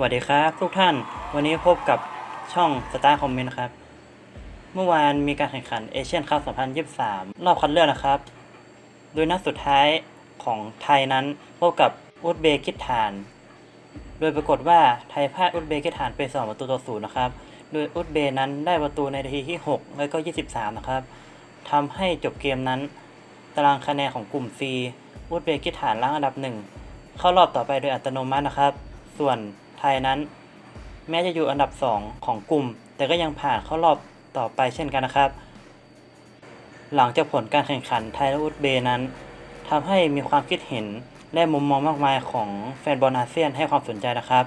สวัสดีครับทุกท่าน วันนี้พบกับช่อง Star Comment นะครับ เมื่อวานมีการแข่งขันเอเชียนคัพ 2023 รอบคัดเลือกนะครับ โดยนัดสุดท้ายของไทยนั้นพบกับอุซเบกิสถาน โดยปรากฏว่าไทยพ่ายอุซเบกิสถานไป 2 ประตูต่อศูนย์นะครับ โดยอุซเบนั้นได้ประตูในนาทีที่ 6 แล้วก็ 23 นะครับทำให้จบเกมนั้น ตารางคะแนนของกลุ่ม C อุซเบกิสถานล่างอันดับหนึ่งเข้ารอบต่อไปโดยอัตโนมัตินะครับ ส่วน ไทยนั้น แม้จะอยู่อันดับ 2 ของกลุ่ม แต่ก็ยังผ่านเข้ารอบต่อไปเช่นกันนะครับ หลังจากผลการแข่งขันไทยและอุซเบย์นั้นทำให้มีความคิดเห็นและมุมมองมากมายของแฟนบอลอาเซียนให้ความสนใจนะครับ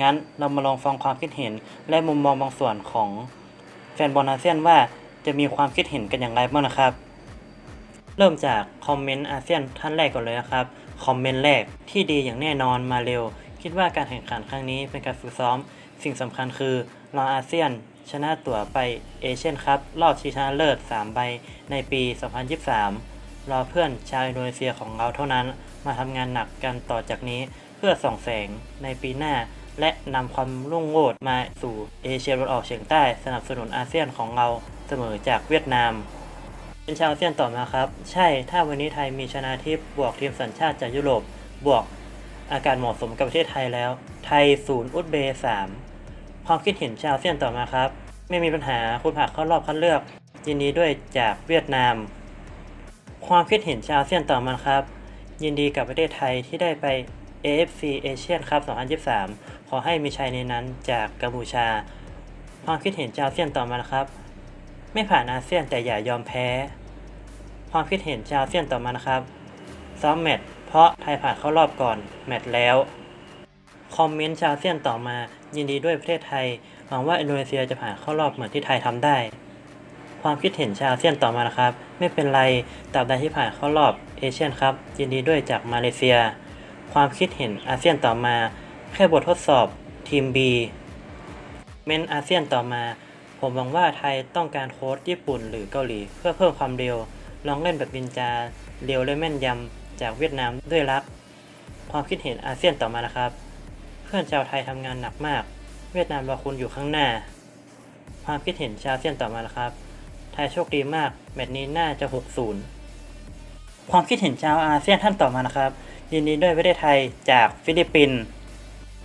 งั้นเรามาลองฟังความคิดเห็นและมุมมองบางส่วนของแฟนบอลอาเซียนว่าจะมีความคิดเห็นกันอย่างไรบ้างนะครับ เริ่มจากคอมเมนต์อาเซียนท่านแรกก่อนเลยนะครับ คอมเมนต์แรกที่ดีอย่างแน่นอนมาเร็ว คิดว่าการแข่งขันครั้งนี้เป็นการฝึกซ้อม สิ่งสำคัญคือเราอาเซียน ชนะตั๋วไปเอเชียนคัพรอบชิงชนะเลิศ 3 ใบในปี 2023 รอเพื่อนชาวอินโดนีเซียของเราเท่านั้น มาทำงานหนักกันต่อจากนี้เพื่อส่องแสงในปีหน้า และนำความรุ่งโรจน์มาสู่เอเชียตะวันออกเฉียงใต้สนับสนุนอาเซียนของเราเสมอจากเวียดนามเป็นชาวอาเซียนต่อมาครับ ใช่ถ้าวันนี้ไทยมีชนะทิพย์บวกทีมสัญชาติจากยุโรปบวก อากาศเหมาะสมกับประเทศไทยแล้ว ไทยศูนย์อุซเบย์สามความคิดเห็นชาวเซียนต่อมาครับ ไม่มีปัญหาคุณผ่านเข้ารอบคัดเลือก ยินดีด้วยจากเวียดนาม ความคิดเห็นชาวเซียนต่อมาครับ ยินดีกับประเทศไทยที่ได้ไป AFC Asian Cup 2023 ขอให้มีชัยในนั้นจากกัมพูชา ความคิดเห็นชาวเซียนต่อมานะครับ ไม่ผ่านอาเซียนแต่อย่ายอมแพ้ ความคิดเห็นชาวเซียนต่อมานะครับซ้อมแมตช์ เพราะไทยผ่านเข้ารอบก่อนแมตช์แล้ว คอมเมนต์ชาวเซียนต่อมา ยินดีด้วยประเทศไทย หวังว่าอินโดนีเซียจะผ่านเข้ารอบเหมือนที่ไทยทำได้ ความคิดเห็นชาวเซียนต่อมานะครับ ไม่เป็นไรตราบใดที่ผ่านเข้ารอบเอเชียนครับ ยินดีด้วยจากมาเลเซีย ความคิดเห็นอาเซียนต่อมา แค่บททดสอบทีม B เมนอาเซียนต่อมา ผมหวังว่าไทยต้องการโค้ชญี่ปุ่นหรือเกาหลี เพื่อเพิ่มความเร็ว ลองเล่นแบบบินจา เร็วและแม่นยำ จากเวียดนามด้วยรัก ความคิดเห็นอาเซียนต่อมานะครับ เพื่อนชาวไทยทำงานหนักมาก เวียดนามรอคุณอยู่ข้างหน้า ความคิดเห็นชาวอาเซียนต่อมานะครับ ไทยโชคดีมาก แมตช์นี้น่าจะ 6-0 ความคิดเห็นชาวอาเซียนท่านต่อมานะครับ ยินดีด้วยประเทศไทยจากฟิลิปปินส์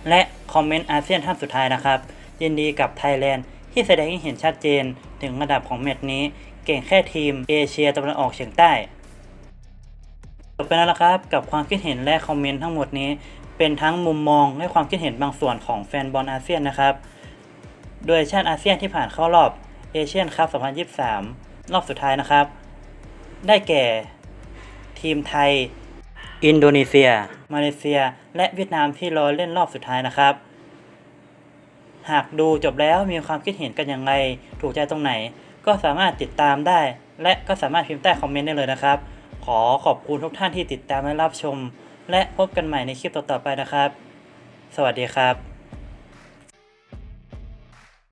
และคอมเมนต์อาเซียนท่านสุดท้ายนะครับ ยินดีกับไทยแลนด์ที่แสดงให้เห็นชัดเจนถึงระดับของแมตช์นี้เก่งแค่ทีมเอเชียตะวันออกเฉียงใต้ จบไปแล้วนะครับกับความคิดเห็นและคอมเมนต์ทั้งหมดนี้ เป็นทั้งมุมมองและความคิดเห็นบางส่วนของแฟนบอลอาเซียนนะครับ โดยชาติอาเซียนที่ผ่านเข้ารอบเอเชียนคัพ 2023 รอบสุดท้ายนะครับ ได้แก่ ทีมไทย อินโดนีเซีย มาเลเซีย และเวียดนามที่รอเล่นรอบสุดท้ายนะครับ หากดูจบแล้วมีความคิดเห็นกันอย่างไร ถูกใจตรงไหน ก็สามารถติดตามได้ และก็สามารถพิมพ์ใต้คอมเมนต์ได้เลยนะครับ ขอขอบคุณทุกท่านที่ติดตามและรับชม และพบกันใหม่ในคลิปต่อๆไปนะครับ สวัสดีครับ